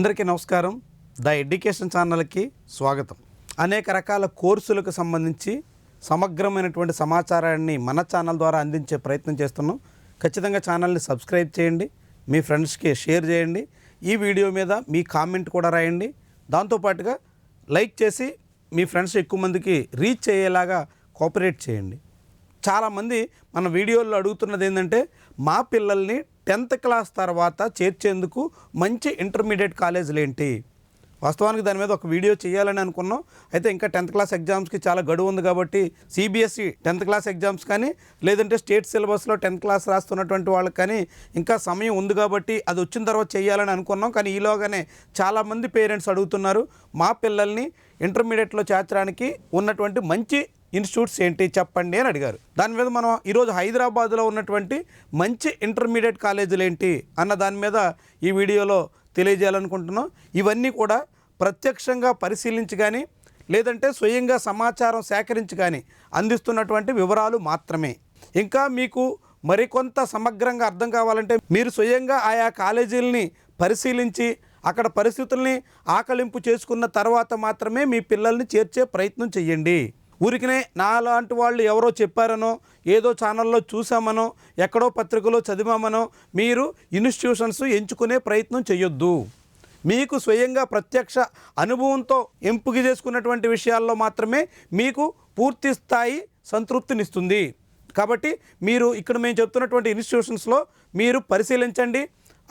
అందరికీ నమస్కారం. The education ఛానల్కి స్వాగతం. అనేక రకాల కోర్సులకు సంబంధించి సమగ్రమైనటువంటి సమాచారాన్ని మన ఛానల్ ద్వారా అందించే ప్రయత్నం చేస్తున్నాం. ఖచ్చితంగా ఛానల్ని సబ్స్క్రైబ్ చేయండి మీ ఫ్రెండ్స్కి షేర్ చేయండి ఈ వీడియో మీద మీ కామెంట్ కూడా రాయండి. దాంతోపాటుగా లైక్ చేసి మీ ఫ్రెండ్స్ ఎక్కువ మందికి రీచ్ అయ్యేలాగా కోఆపరేట్ చేయండి. చాలామంది మన వీడియోల్లో అడుగుతున్నది ఏంటంటే మా పిల్లల్ని టెన్త్ క్లాస్ తర్వాత చేర్చేందుకు మంచి ఇంటర్మీడియట్ కాలేజీలు ఏంటి వాస్తవానికి దాని మీద ఒక వీడియో చేయాలని అనుకున్నాం. అయితే ఇంకా టెన్త్ క్లాస్ ఎగ్జామ్స్కి చాలా గడువు ఉంది కాబట్టి సిబిఎస్ఈ టెన్త్ క్లాస్ ఎగ్జామ్స్ కానీ లేదంటే స్టేట్ సిలబస్లో టెన్త్ క్లాస్ రాస్తున్నటువంటి వాళ్ళకి కానీ ఇంకా సమయం ఉంది కాబట్టి అది వచ్చిన తర్వాత చేయాలని అనుకున్నాం. కానీ ఈలోగానే చాలామంది పేరెంట్స్ అడుగుతున్నారు మా పిల్లల్ని ఇంటర్మీడియట్లో చేర్చడానికి ఉన్నటువంటి మంచి ఇన్స్టిట్యూట్స్ ఏంటి చెప్పండి అని అడిగారు. దాని మీద మనం ఈరోజు హైదరాబాద్లో ఉన్నటువంటి మంచి ఇంటర్మీడియట్ కాలేజీలు ఏంటి అన్న దాని మీద ఈ వీడియోలో తెలియజేయాలనుకుంటున్నాం. ఇవన్నీ కూడా ప్రత్యక్షంగా పరిశీలించి కానీ లేదంటే స్వయంగా సమాచారం సేకరించి కానీ అందిస్తున్నటువంటి వివరాలు మాత్రమే. ఇంకా మీకు మరికొంత సమగ్రంగా అర్థం కావాలంటే మీరు స్వయంగా ఆయా కాలేజీలని పరిశీలించి అక్కడ పరిస్థితుల్ని ఆకలింపు చేసుకున్న తర్వాత మాత్రమే మీ పిల్లల్ని చేర్చే ప్రయత్నం చేయండి ఊరికనే నాలాంటి వాళ్ళు ఎవరో చెప్పారనో ఏదో ఛానల్లో చూసామనో ఎక్కడో పత్రికలో చదివామనో మీరు ఇన్స్టిట్యూషన్స్ ఎంచుకునే ప్రయత్నం చేయొద్దు మీకు స్వయంగా ప్రత్యక్ష అనుభవంతో ఎంపిక చేసుకున్నటువంటి విషయాల్లో మాత్రమే మీకు పూర్తి స్థాయి సంతృప్తినిస్తుంది. కాబట్టి మీరు ఇక్కడ మేము చెప్తున్నటువంటి ఇన్స్టిట్యూషన్స్లో మీరు పరిశీలించండి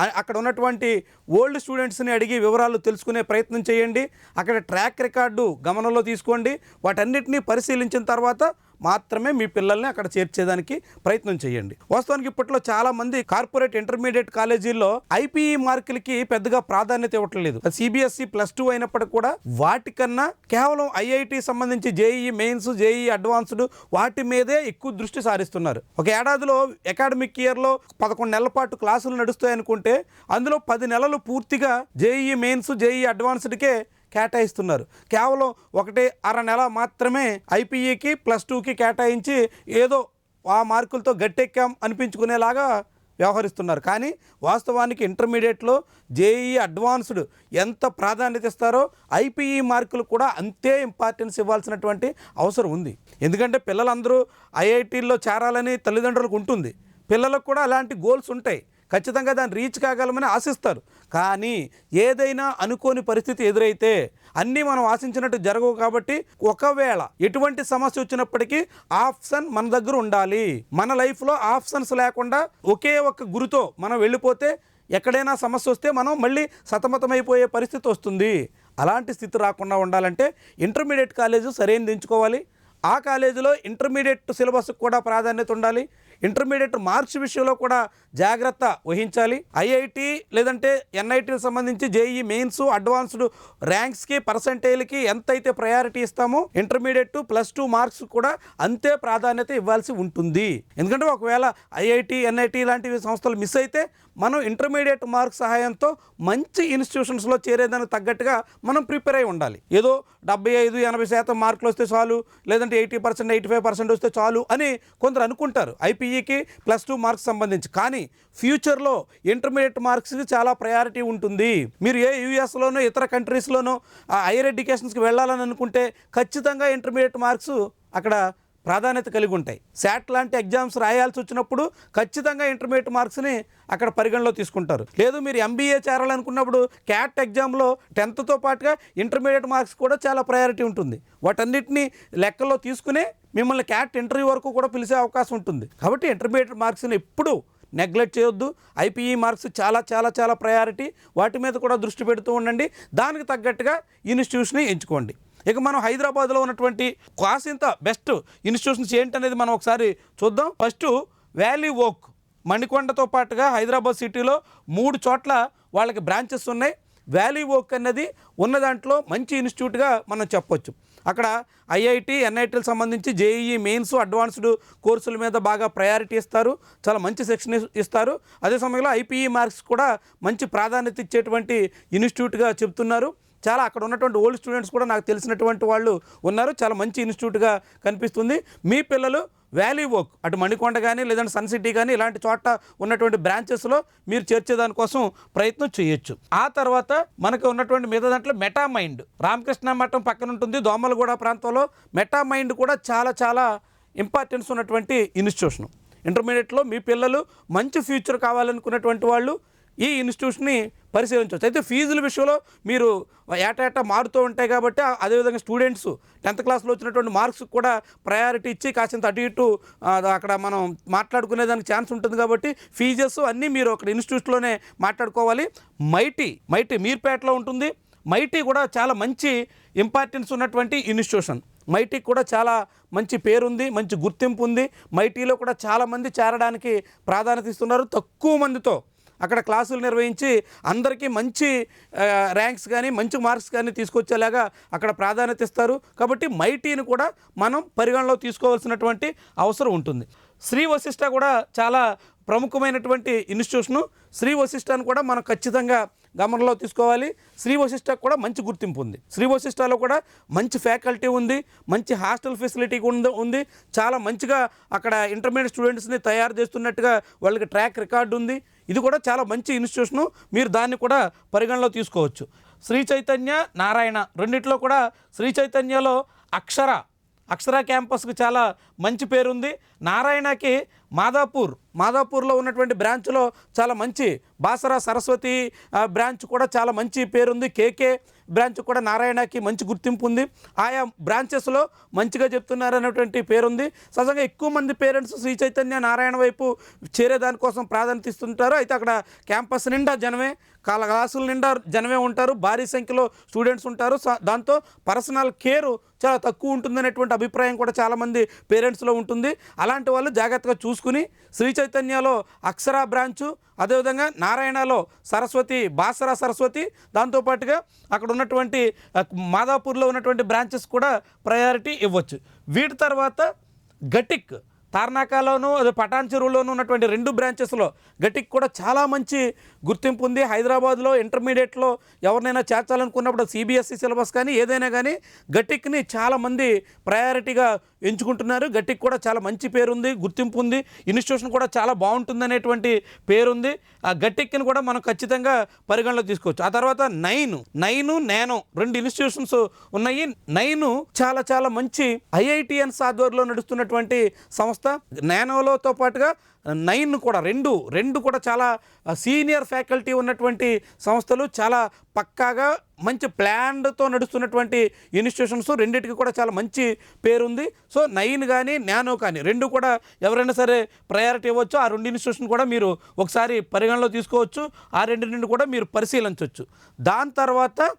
అక్కడ ఉన్నటువంటి ఓల్డ్ స్టూడెంట్స్ని అడిగి వివరాలు తెలుసుకునే ప్రయత్నం చేయండి. అక్కడ ట్రాక్ రికార్డు గమనంలో తీసుకోండి. వాటన్నిటినీ పరిశీలించిన తర్వాత మాత్రమే మీ పిల్లల్ని అక్కడ చేర్చేదానికి ప్రయత్నం చేయండి. వాస్తవానికి ఇప్పట్లో చాలా మంది కార్పొరేట్ ఇంటర్మీడియట్ కాలేజీల్లో ఐపీఈ మార్కులకి పెద్దగా ప్రాధాన్యత ఇవ్వట్లేదు సిబిఎస్ఈ ప్లస్ టూ అయినప్పటికీ కూడా వాటికన్నా కేవలం ఐఐటి సంబంధించి జేఈ మెయిన్స్ జేఈ అడ్వాన్స్డ్ వాటి మీదే ఎక్కువ దృష్టి సారిస్తున్నారు. ఒక ఏడాదిలో అకాడమిక్ ఇయర్లో పదకొండు నెలల పాటు క్లాసులు నడుస్తాయనుకుంటే అందులో పది నెలలు పూర్తిగా జేఈ మెయిన్స్ జేఈ అడ్వాన్స్డ్కే కేటాయిస్తున్నారు. కేవలం ఒకటి అర నెల మాత్రమే ఐపీఈకి ప్లస్ టూకి కేటాయించి ఏదో ఆ మార్కులతో గట్టెక్కాం అనిపించుకునేలాగా వ్యవహరిస్తున్నారు. కానీ వాస్తవానికి ఇంటర్మీడియట్లో జేఈ అడ్వాన్స్డ్ ఎంత ప్రాధాన్యత ఇస్తారో ఐపీఈ మార్కులు కూడా అంతే ఇంపార్టెన్స్ ఇవ్వాల్సినటువంటి అవసరం ఉంది. ఎందుకంటే పిల్లలందరూ ఐఐటీల్లో చేరాలని తల్లిదండ్రులకు ఉంటుంది. పిల్లలకు కూడా అలాంటి గోల్స్ ఉంటాయి. ఖచ్చితంగా దాన్ని రీచ్ కాగలమని ఆశిస్తారు. కానీ ఏదైనా అనుకోని పరిస్థితి ఎదురైతే అన్నీ మనం ఆశించినట్టు జరగవు కాబట్టి ఒకవేళ ఎటువంటి సమస్య వచ్చినప్పటికీ ఆప్షన్ మన దగ్గర ఉండాలి. మన లైఫ్లో ఆప్షన్స్ లేకుండా ఒకే ఒక్క గురితో మనం వెళ్ళిపోతే ఎక్కడైనా సమస్య వస్తే మనం మళ్ళీ సతమతమైపోయే పరిస్థితి వస్తుంది. అలాంటి స్థితి రాకుండా ఉండాలంటే ఇంటర్మీడియట్ కాలేజీ సరైనది ఎంచుకోవాలి. ఆ కాలేజీలో ఇంటర్మీడియట్ సిలబస్కి కూడా ప్రాధాన్యత ఉండాలి. ఇంటర్మీడియట్ మార్క్స్ విషయంలో కూడా జాగ్రత్త వహించాలి. ఐఐటి లేదంటే ఎన్ఐటీకి సంబంధించి జేఈ మెయిన్స్ అడ్వాన్స్డ్ ర్యాంక్స్కి పర్సంటేజ్కి ఎంత అయితే ప్రయారిటీ ఇస్తామో ఇంటర్మీడియట్ ప్లస్ టూ మార్క్స్ కూడా అంతే ప్రాధాన్యత ఇవ్వాల్సి ఉంటుంది. ఎందుకంటే ఒకవేళ ఐఐటి ఎన్ఐటి లాంటివి సంస్థలు మిస్ అయితే మనం ఇంటర్మీడియట్ మార్క్స్ సహాయంతో మంచి ఇన్స్టిట్యూషన్స్లో చేరేదానికి తగ్గట్టుగా మనం ప్రిపేర్ అయి ఉండాలి. ఏదో డెబ్బై ఐదు ఎనభై శాతం మార్కులు వస్తే చాలు లేదంటే eighty percent eighty five percent వస్తే చాలు అని కొందరు అనుకుంటారు. ఐపీఈకి ప్లస్ టూ మార్క్స్ సంబంధించి. కానీ ఫ్యూచర్లో ఇంటర్మీడియట్ మార్క్స్కి చాలా ప్రయారిటీ ఉంటుంది. మీరు ఏ యూఎస్లోనో ఇతర కంట్రీస్లోనో హైయర్ ఎడ్యుకేషన్స్కి వెళ్ళాలని అనుకుంటే ఖచ్చితంగా ఇంటర్మీడియట్ మార్క్స్ అక్కడ ప్రాధాన్యత కలిగి ఉంటాయి. శాట్ లాంటి ఎగ్జామ్స్ రాయాల్సి వచ్చినప్పుడు ఖచ్చితంగా ఇంటర్మీడియట్ మార్క్స్ని అక్కడ పరిగణలో తీసుకుంటారు. లేదు మీరు ఎంబీఏ చేరాలనుకున్నప్పుడు క్యాట్ ఎగ్జామ్లో టెన్త్తో పాటుగా ఇంటర్మీడియట్ మార్క్స్ కూడా చాలా ప్రయారిటీ ఉంటుంది. వాటన్నిటిని లెక్కల్లో తీసుకునే మిమ్మల్ని క్యాట్ ఇంటర్వ్యూ వరకు కూడా పిలిచే అవకాశం ఉంటుంది. కాబట్టి ఇంటర్మీడియట్ మార్క్స్ని ఎప్పుడూ నెగ్లెక్ట్ చేయొద్దు. ఐపీఈ మార్క్స్ చాలా చాలా చాలా ప్రయారిటీ. వాటి మీద కూడా దృష్టి పెడుతూ ఉండండి. దానికి తగ్గట్టుగా ఇన్స్టిట్యూషన్ ఎంచుకోండి. ఇక మనం హైదరాబాద్లో ఉన్నటువంటి కాసింత బెస్ట్ ఇన్స్టిట్యూషన్స్ ఏంటనేది మనం ఒకసారి చూద్దాం. ఫస్ట్ వ్యాలీ ఓక్ మణికొండతో పాటుగా హైదరాబాద్ సిటీలో మూడు చోట్ల వాళ్ళకి బ్రాంచెస్ ఉన్నాయి. వ్యాలీ ఓక్ అన్నది ఉన్న దాంట్లో మంచి ఇన్స్టిట్యూట్గా మనం చెప్పొచ్చు. అక్కడ ఐఐటి ఎన్ఐటీలకు సంబంధించి జేఈఈ మెయిన్స్ అడ్వాన్స్డ్ కోర్సుల మీద బాగా ప్రయారిటీ ఇస్తారు. చాలా మంచి సెక్షన్ ఇస్తారు. అదే సమయంలో ఐపీఈ మార్క్స్ కూడా మంచి ప్రాధాన్యత ఇచ్చేటువంటి ఇన్స్టిట్యూట్గా చెప్తున్నారు. చాలా అక్కడ ఉన్నటువంటి ఓల్డ్ స్టూడెంట్స్ కూడా నాకు తెలిసినటువంటి వాళ్ళు ఉన్నారు. చాలా మంచి ఇన్స్టిట్యూట్గా కనిపిస్తుంది. మీ పిల్లలు వ్యాలీ వర్క్ అటు మణికొండ కానీ లేదంటే సన్ సిటీ కానీ ఇలాంటి చోట ఉన్నటువంటి బ్రాంచెస్లో మీరు చేర్చేదానికోసం ప్రయత్నం చేయొచ్చు. ఆ తర్వాత మనకు ఉన్నటువంటి మిగతా దాంట్లో మెటా మైండ్ రామకృష్ణ మఠం పక్కన ఉంటుంది దోమలగూడ ప్రాంతంలో మెటా మైండ్ కూడా చాలా చాలా ఇంపార్టెన్స్ ఉన్నటువంటి ఇన్స్టిట్యూషన్ ఇంటర్మీడియట్లో మీ పిల్లలు మంచి ఫ్యూచర్ కావాలనుకున్నటువంటి వాళ్ళు ఈ ఇన్స్టిట్యూషన్ని పరిశీలించవచ్చు. అయితే ఫీజుల విషయంలో మీరు ఏటా మారుతూ ఉంటాయి కాబట్టి అదేవిధంగా స్టూడెంట్స్ టెన్త్ క్లాస్లో వచ్చినటువంటి మార్క్స్ కూడా ప్రయారిటీ ఇచ్చి కాసింత అటు ఇటు అక్కడ మనం మాట్లాడుకునే దానికి ఛాన్స్ ఉంటుంది కాబట్టి ఫీజెస్ అన్నీ మీరు అక్కడ ఇన్స్టిట్యూట్లోనే మాట్లాడుకోవాలి. మైటీ మైటీ మీర్పేటలో ఉంటుంది. మైటీ కూడా చాలా మంచి ఇంపార్టెన్స్ ఉన్నటువంటి ఇన్స్టిట్యూషన్. మైటీకి కూడా చాలా మంచి పేరుంది మంచి గుర్తింపు ఉంది. మైటీలో కూడా చాలామంది చేరడానికి ప్రాధాన్యత ఇస్తున్నారు. తక్కువ మందితో అక్కడ క్లాసులు నిర్వహించి అందరికీ మంచి ర్యాంక్స్ కానీ మంచి మార్క్స్ కానీ తీసుకొచ్చేలాగా అక్కడ ప్రాధాన్యత ఇస్తారు. కాబట్టి మైటీని కూడా మనం పరిగణలో తీసుకోవాల్సినటువంటి అవసరం ఉంటుంది. శ్రీ వశిష్ట కూడా చాలా ప్రముఖమైనటువంటి ఇన్స్టిట్యూషను శ్రీ వశిష్టాన్ని కూడా మనం ఖచ్చితంగా గమనంలో తీసుకోవాలి. శ్రీ వశిష్ట కూడా మంచి గుర్తింపు ఉంది. శ్రీ వశిష్టలో కూడా మంచి ఫ్యాకల్టీ ఉంది. మంచి హాస్టల్ ఫెసిలిటీ ఉంది ఉంది. చాలా మంచిగా అక్కడ ఇంటర్మీడియట్ స్టూడెంట్స్ని తయారు చేస్తున్నట్టుగా వాళ్ళకి ట్రాక్ రికార్డు ఉంది. ఇది కూడా చాలా మంచి ఇన్స్టిట్యూషను. మీరు దాన్ని కూడా పరిగణలో తీసుకోవచ్చు. శ్రీ చైతన్య నారాయణ రెండిట్లో కూడా శ్రీ చైతన్యలో అక్షర అక్షర క్యాంపస్కి చాలా మంచి పేరుంది. నారాయణకి మాదాపూర్. మాదాపూర్లో ఉన్నటువంటి బ్రాంచ్లో చాలా మంచి బాసరా సరస్వతి బ్రాంచ్ కూడా చాలా మంచి పేరుంది. కేకే బ్రాంచ్ కూడా నారాయణకి మంచి గుర్తింపు ఉంది. ఆయా బ్రాంచెస్లో మంచిగా చెప్తున్నారు అనేటువంటి పేరుంది. సహజంగా ఎక్కువ మంది పేరెంట్స్ శ్రీ చైతన్య నారాయణ వైపు చేరే దానికోసం ప్రాధాన్యత ఇస్తుంటారు. అయితే అక్కడ క్యాంపస్ నిండా జనమే కాల క్లాసుల నిండా జనమే ఉంటారు. భారీ సంఖ్యలో స్టూడెంట్స్ ఉంటారు. దాంతో పర్సనల్ కేర్ చాలా తక్కువ ఉంటుందనేటువంటి అభిప్రాయం కూడా చాలామంది పేరెంట్స్లో ఉంటుంది. అలాంటి వాళ్ళు జాగ్రత్తగా చూసుకుని శ్రీ చైతన్యలో అక్షరా బ్రాంచు అదేవిధంగా నారాయణలో సరస్వతి బాసరా సరస్వతి దాంతోపాటుగా అక్కడ ఉన్నటువంటి మాదాపూర్లో ఉన్నటువంటి బ్రాంచెస్ కూడా ప్రయారిటీ ఇవ్వచ్చు. వీటి తర్వాత గటిక్ తార్నాకాలోను అదే పటాన్ చెరువులోను ఉన్నటువంటి రెండు బ్రాంచెస్లో గటిక్ కూడా చాలా మంచి గుర్తింపు ఉంది. హైదరాబాద్లో ఇంటర్మీడియట్లో ఎవరినైనా చేర్చాలనుకున్నప్పుడు సిబిఎస్ఈ సిలబస్ కానీ ఏదైనా కానీ గటిక్ని చాలామంది ప్రయారిటీగా ఎంచుకుంటున్నారు. గట్టికి కూడా చాలా మంచి పేరుంది గుర్తింపు ఉంది. ఇన్స్టిట్యూషన్ కూడా చాలా బాగుంటుంది అనేటువంటి పేరుంది. ఆ గటిక్ని కూడా మనం ఖచ్చితంగా పరిగణలో తీసుకోవచ్చు. ఆ తర్వాత నైన్ నైన్ నేను రెండు ఇన్స్టిట్యూషన్స్ ఉన్నాయి. నైన్ చాలా చాలా మంచి ఐఐటిఎన్స్ ఆధ్వర్యంలో నడుస్తున్నటువంటి సంస్థ నానోలోతో పాటుగా నైన్ కూడా రెండు రెండు కూడా చాలా సీనియర్ ఫ్యాకల్టీ ఉన్నటువంటి సంస్థలు చాలా పక్కాగా మంచి ప్లాన్తో నడుస్తున్నటువంటి ఇన్స్టిట్యూషన్స్ రెండింటికి కూడా చాలా మంచి పేరుంది. సో నైన్ కానీ నానో కానీ రెండు కూడా ఎవరైనా సరే ప్రయారిటీ ఇవ్వచ్చు. ఆ రెండు ఇన్స్టిట్యూషన్ కూడా మీరు ఒకసారి పరిగణలో తీసుకోవచ్చు. ఆ రెండు నుండి కూడా మీరు పరిశీలించవచ్చు. దాని తర్వాత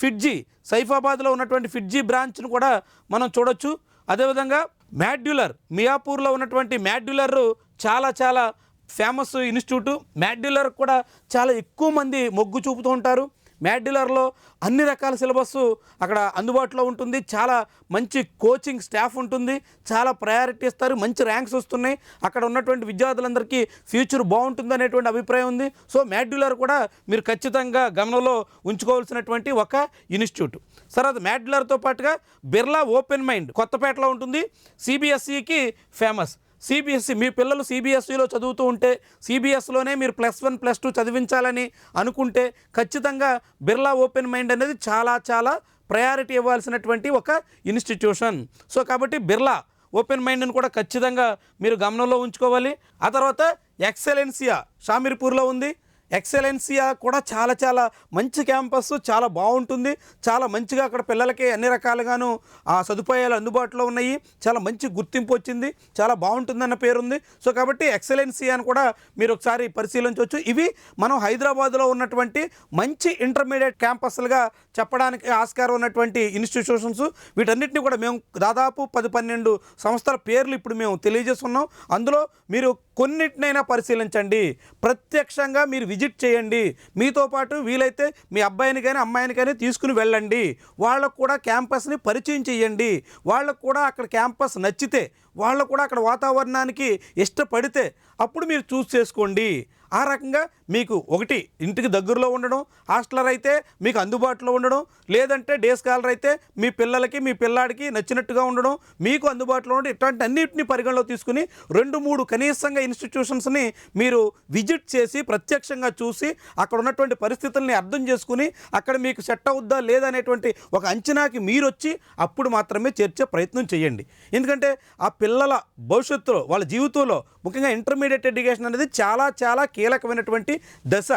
ఫిడ్జీ సైఫాబాద్లో ఉన్నటువంటి ఫిడ్జీ బ్రాంచ్ను కూడా మనం చూడొచ్చు. అదేవిధంగా మ్యాడ్యులర్ మియాపూర్లో ఉన్నటువంటి మ్యాడ్యులర్ చాలా చాలా ఫేమస్ ఇన్స్టిట్యూట్. మ్యాడ్యులర్ కూడా చాలా ఎక్కువ మంది మొగ్గు చూపుతూ ఉంటారు. మ్యాడ్యులర్లో అన్ని రకాల సిలబస్ అక్కడ అందుబాటులో ఉంటుంది. చాలా మంచి కోచింగ్ స్టాఫ్ ఉంటుంది. చాలా ప్రయారిటీ ఇస్తారు. మంచి ర్యాంక్స్ వస్తున్నాయి. అక్కడ ఉన్నటువంటి విద్యార్థులందరికీ ఫ్యూచర్ బాగుంటుంది అనేటువంటి అభిప్రాయం ఉంది. సో మ్యాడ్యులర్ కూడా మీరు ఖచ్చితంగా గమనంలో ఉంచుకోవాల్సినటువంటి ఒక ఇన్స్టిట్యూట్. సరే అది మ్యాడ్యులర్తో పాటుగా బిర్లా ఓపెన్ మైండ్ కొత్తపేటలో ఉంటుంది. సిబిఎస్ఈకి ఫేమస్. సిబిఎస్సి మీ పిల్లలు సిబిఎస్ఈలో చదువుతూ ఉంటే సిబిఎస్లోనే మీరు ప్లస్ వన్ ప్లస్ టూ చదివించాలని అనుకుంటే ఖచ్చితంగా బిర్లా ఓపెన్ మైండ్ అనేది చాలా చాలా ప్రయారిటీ ఇవ్వాల్సినటువంటి ఒక ఇన్స్టిట్యూషన్. సో కాబట్టి బిర్లా ఓపెన్ మైండ్ని కూడా ఖచ్చితంగా మీరు గమనంలో ఉంచుకోవాలి. ఆ తర్వాత ఎక్సలెన్సియా షామీర్పూర్లో ఉంది. ఎక్సలెన్సియా కూడా చాలా చాలా మంచి క్యాంపస్ చాలా బాగుంటుంది. చాలా మంచిగా అక్కడ పిల్లలకి అన్ని రకాలుగాను ఆ సదుపాయాలు అందుబాటులో ఉన్నాయి. చాలా మంచి గుర్తింపు వచ్చింది. చాలా బాగుంటుందన్న పేరుంది. సో కాబట్టి ఎక్సలెన్సియాని కూడా మీరు ఒకసారి పరిశీలించవచ్చు ఇవి మనం హైదరాబాద్లో ఉన్నటువంటి మంచి ఇంటర్మీడియట్ క్యాంపస్లుగా చెప్పడానికి ఆస్కారం ఉన్నటువంటి ఇన్స్టిట్యూషన్స్. వీటన్నిటిని కూడా మేము దాదాపు పది పన్నెండు సంస్థల పేర్లు ఇప్పుడు మేము తెలియజేస్తున్నాం. అందులో మీరు కొన్నిటినైనా పరిశీలించండి. ప్రత్యక్షంగా మీరు విజిట్ చేయండి. మీతో పాటు వీలైతే మీ అబ్బాయిని కానీ అమ్మాయిని కానీ తీసుకుని వెళ్ళండి. వాళ్ళకు కూడా క్యాంపస్ని పరిచయం చేయండి. వాళ్ళకు కూడా అక్కడ క్యాంపస్ నచ్చితే వాళ్ళు కూడా అక్కడ వాతావరణానికి ఇష్టపడితే అప్పుడు మీరు చూస్ చేసుకోండి. ఆ రకంగా మీకు ఒకటి ఇంటికి దగ్గరలో ఉండడం హాస్టలర్ అయితే మీకు అందుబాటులో ఉండడం లేదంటే డే స్కాలర్ అయితే మీ పిల్లలకి మీ పిల్లాడికి నచ్చినట్టుగా ఉండడం మీకు అందుబాటులో ఉండడం ఇట్లాంటి అన్నింటిని పరిగణలో తీసుకుని రెండు మూడు కనీసంగా ఇన్స్టిట్యూషన్స్ని మీరు విజిట్ చేసి ప్రత్యక్షంగా చూసి అక్కడ ఉన్నటువంటి పరిస్థితుల్ని అర్థం చేసుకుని అక్కడ మీకు సెట్ అవుద్దా లేదనేటువంటి ఒక అంచనాకి మీరు వచ్చి అప్పుడు మాత్రమే చేర్చే ప్రయత్నం చేయండి. ఎందుకంటే ఆ పిల్లల భవిష్యత్తులో వాళ్ళ జీవితంలో ముఖ్యంగా ఇంటర్మీడియట్ ఎడ్యుకేషన్ అనేది చాలా చాలా కీలకమైనటువంటి దశ.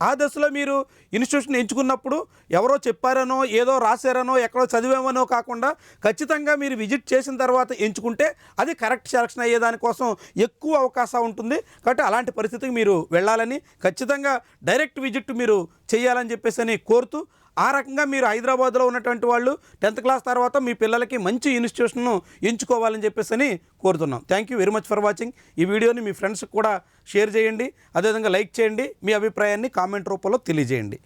ఆ దశలో మీరు ఇన్స్టిట్యూషన్ ఎంచుకున్నప్పుడు ఎవరో చెప్పారనో ఏదో రాశారనో ఎక్కడో చదివామనో కాకుండా ఖచ్చితంగా మీరు విజిట్ చేసిన తర్వాత ఎంచుకుంటే అది కరెక్ట్ సెలక్షన్ అయ్యేదానికోసం ఎక్కువ అవకాశం ఉంటుంది. కాబట్టి అలాంటి పరిస్థితికి మీరు వెళ్ళాలని ఖచ్చితంగా డైరెక్ట్ విజిట్ మీరు చేయాలని చెప్పేసి అని కోరుతూ ఆ రకంగా మీరు హైదరాబాద్లో ఉన్నటువంటి వాళ్ళు టెన్త్ క్లాస్ తర్వాత మీ పిల్లలకి మంచి ఇన్స్టిట్యూషన్ను ఎంచుకోవాలని చెప్పేసి అని కోరుతున్నాం. Thank you very much for watching ఈ వీడియోని మీ ఫ్రెండ్స్కి కూడా షేర్ చేయండి. అదేవిధంగా లైక్ చేయండి. మీ అభిప్రాయాన్ని కామెంట్ రూపంలో తెలియజేయండి.